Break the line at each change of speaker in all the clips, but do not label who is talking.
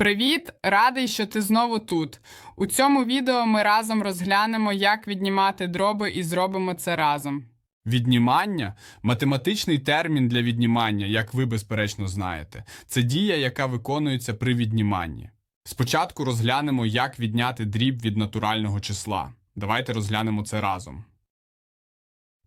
Привіт! Радий, що ти знову тут. У цьому відео ми разом розглянемо, як віднімати дроби і зробимо це разом.
Віднімання математичний термін для віднімання, як ви безперечно знаєте. Це дія, яка виконується при відніманні. Спочатку розглянемо, як відняти дріб від натурального числа. Давайте розглянемо це разом.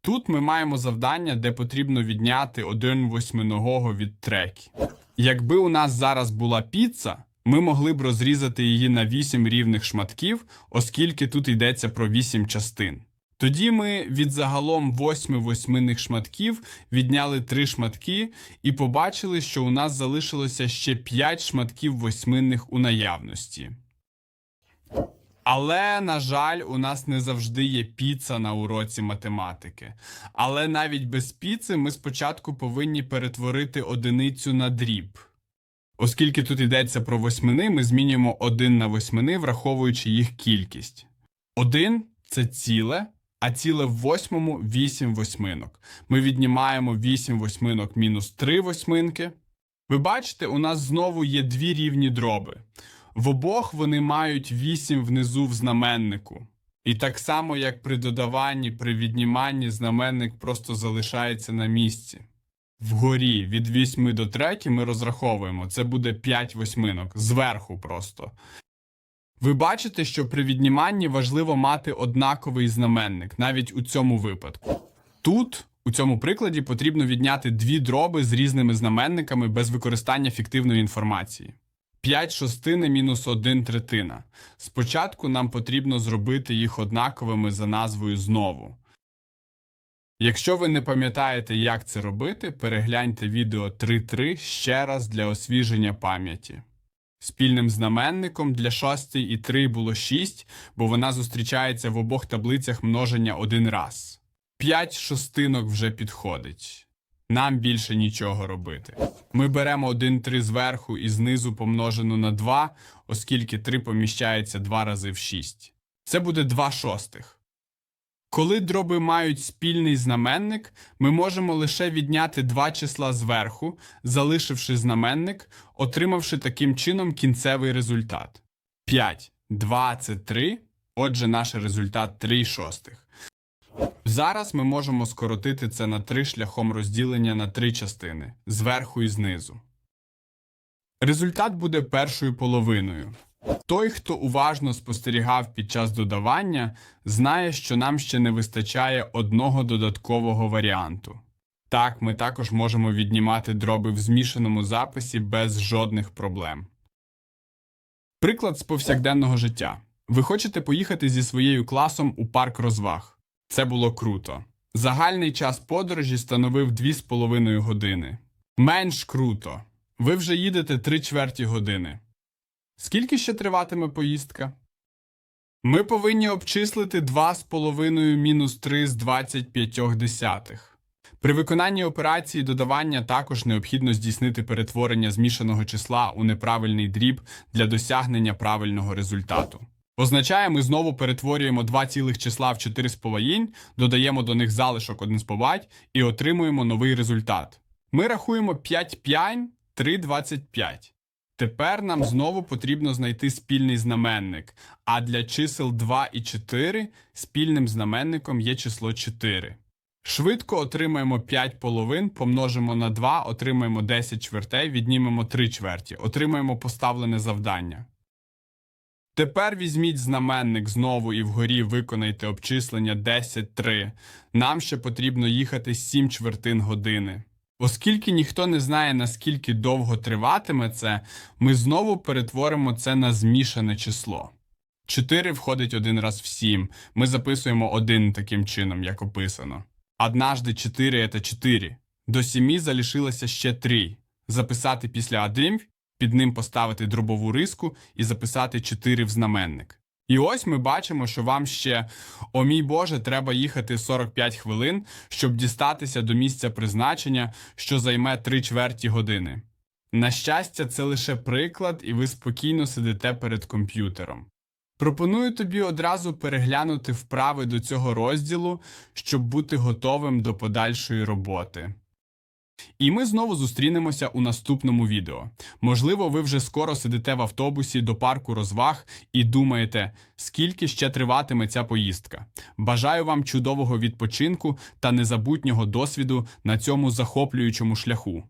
Тут ми маємо завдання, де потрібно відняти один восьминогого від трекі. Якби у нас зараз була піца, ми могли б розрізати її на 8 рівних шматків, оскільки тут йдеться про 8 частин. Тоді ми від загалом 8 восьминних шматків відняли 3 шматки і побачили, що у нас залишилося ще 5 шматків восьминних у наявності. Але, на жаль, у нас не завжди є піца на уроці математики. Але навіть без піци ми спочатку повинні перетворити одиницю на дріб. Оскільки тут йдеться про восьмини, ми змінюємо 1 на восьмини, враховуючи їх кількість. 1 – це ціле, а ціле в восьмому 8 восьминок. Ми віднімаємо 8 восьминок мінус 3 восьминки. Ви бачите, у нас знову є дві рівні дроби. В обох вони мають 8 внизу в знаменнику. І так само, як при додаванні, при відніманні знаменник просто залишається на місці. Вгорі від 8 до 3 ми розраховуємо. Це буде 5 восьминок. Зверху просто. Ви бачите, що при відніманні важливо мати однаковий знаменник, навіть у цьому випадку. Тут, у цьому прикладі, потрібно відняти дві дроби з різними знаменниками без використання фіктивної інформації. 5 шостини мінус 1 третина. Спочатку нам потрібно зробити їх однаковими за назвою знову. Якщо ви не пам'ятаєте, як це робити, перегляньте відео 3.3 ще раз для освіження пам'яті. Спільним знаменником для 6 і 3 було 6, бо вона зустрічається в обох таблицях множення один раз. 5 шостинок вже підходить. Нам більше нічого робити. Ми беремо 1 3 зверху і знизу помножену на 2, оскільки 3 поміщається 2 рази в 6. Це буде 2 шостих. Коли дроби мають спільний знаменник, ми можемо лише відняти два числа зверху, залишивши знаменник, отримавши таким чином кінцевий результат. 5. 2 – це 3, отже наш результат 3 шостих. Зараз ми можемо скоротити це на 3 шляхом розділення на три частини – зверху і знизу. Результат буде першою половиною. Той, хто уважно спостерігав під час додавання, знає, що нам ще не вистачає одного додаткового варіанту. Так, ми також можемо віднімати дроби в змішаному записі без жодних проблем. Приклад з повсякденного життя. Ви хочете поїхати зі своєю класом у парк розваг. Це було круто. Загальний час подорожі становив 2,5 години. Менш круто. Ви вже їдете 3 чверті години. Скільки ще триватиме поїздка? Ми повинні обчислити 2,5 мінус 3 з 25 десятих. При виконанні операції додавання також необхідно здійснити перетворення змішаного числа у неправильний дріб для досягнення правильного результату. Означає, ми знову перетворюємо два цілих числа в 4,5, додаємо до них залишок 1,5 і отримуємо новий результат. Ми рахуємо 5 п'янь, 3 25. Тепер нам знову потрібно знайти спільний знаменник, а для чисел 2 і 4 спільним знаменником є число 4. Швидко отримаємо 5 половин, помножимо на 2, отримаємо 10 чвертей, віднімемо 3 чверті, отримаємо поставлене завдання. Тепер візьміть знаменник знову і вгорі виконайте обчислення 10-3. Нам ще потрібно їхати 7 чвертин години. Оскільки ніхто не знає, наскільки довго триватиме це, ми знову перетворимо це на змішане число. 4 входить один раз в 7. Ми записуємо один таким чином, як описано. Однажды 4 – це 4. До 7 залишилося ще 3. Записати після 1, під ним поставити дробову риску і записати 4 в знаменник. І ось ми бачимо, що вам ще, о мій Боже, треба їхати 45 хвилин, щоб дістатися до місця призначення, що займе 3 чверті години. На щастя, це лише приклад, і ви спокійно сидите перед комп'ютером. Пропоную тобі одразу переглянути вправи до цього розділу, щоб бути готовим до подальшої роботи. І ми знову зустрінемося у наступному відео. Можливо, ви вже скоро сидите в автобусі до парку розваг і думаєте, скільки ще триватиме ця поїздка. Бажаю вам чудового відпочинку та незабутнього досвіду на цьому захоплюючому шляху.